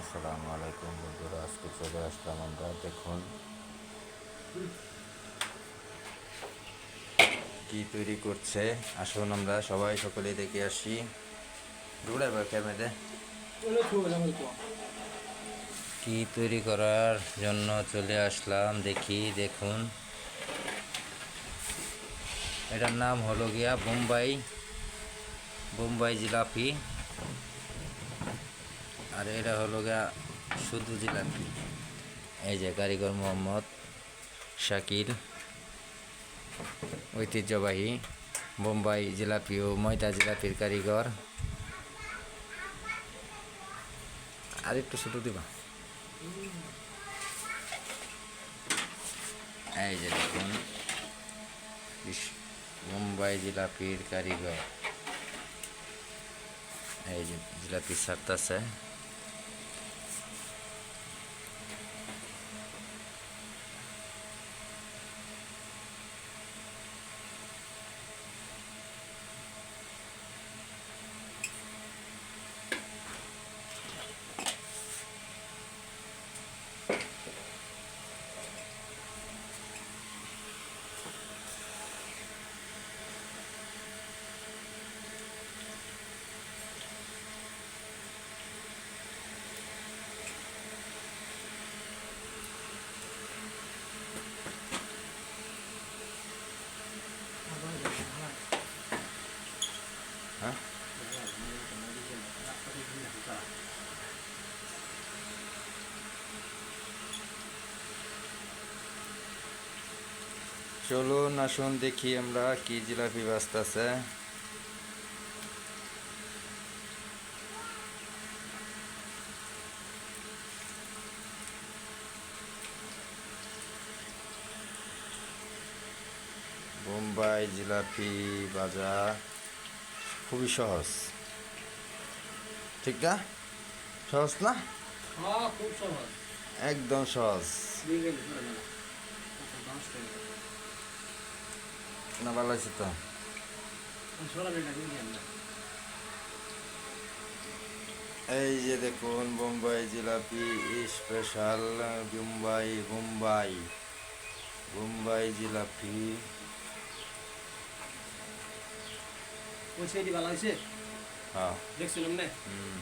আসসালামু আলাইকুম বন্ধুরা, আজকে চলে আসলাম আমরা। দেখুন, কি তৈরি করছে? আসুন আমরা সবাই সকলে দেখে আসি। কি তৈরি করার জন্য চলে আসলাম, দেখি, দেখুন। এটার নাম হলো গিয়া বোম্বাই বোম্বাই জিলাপি। আর এটা হলো গা শুধু জিলাপি। এই যে কারিগর মোহাম্মদ শাকিল, ঐতিহ্যবাহী বোম্বাই জিলাপি ও ময়দা জিলাপির কারিগর। আর একটু ছোটো দিবা। এই যে দেখুন মুম্বাই জিলাপির কারিগর। এই যে জিলাপি ছাড়তেছে চলুন আসুন দেখি আমরা কি জিলাপি বাজতেছে। বোম্বাই জিলাপি বাজা খুবই সহজ। ঠিক না? সহজ না? হ্যাঁ একদম সহজ। না ভালো আছে তো। এই যে দেখুন বোম্বাই জিলাপি স্পেশাল বোম্বাই বোম্বাই। বোম্বাই জিলাপি। হ্যাঁ। দেখছিলাম না? হুম।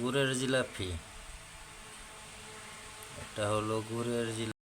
গুড়ের জিলাপি। এটা হলো গুড়ের জিলাপি।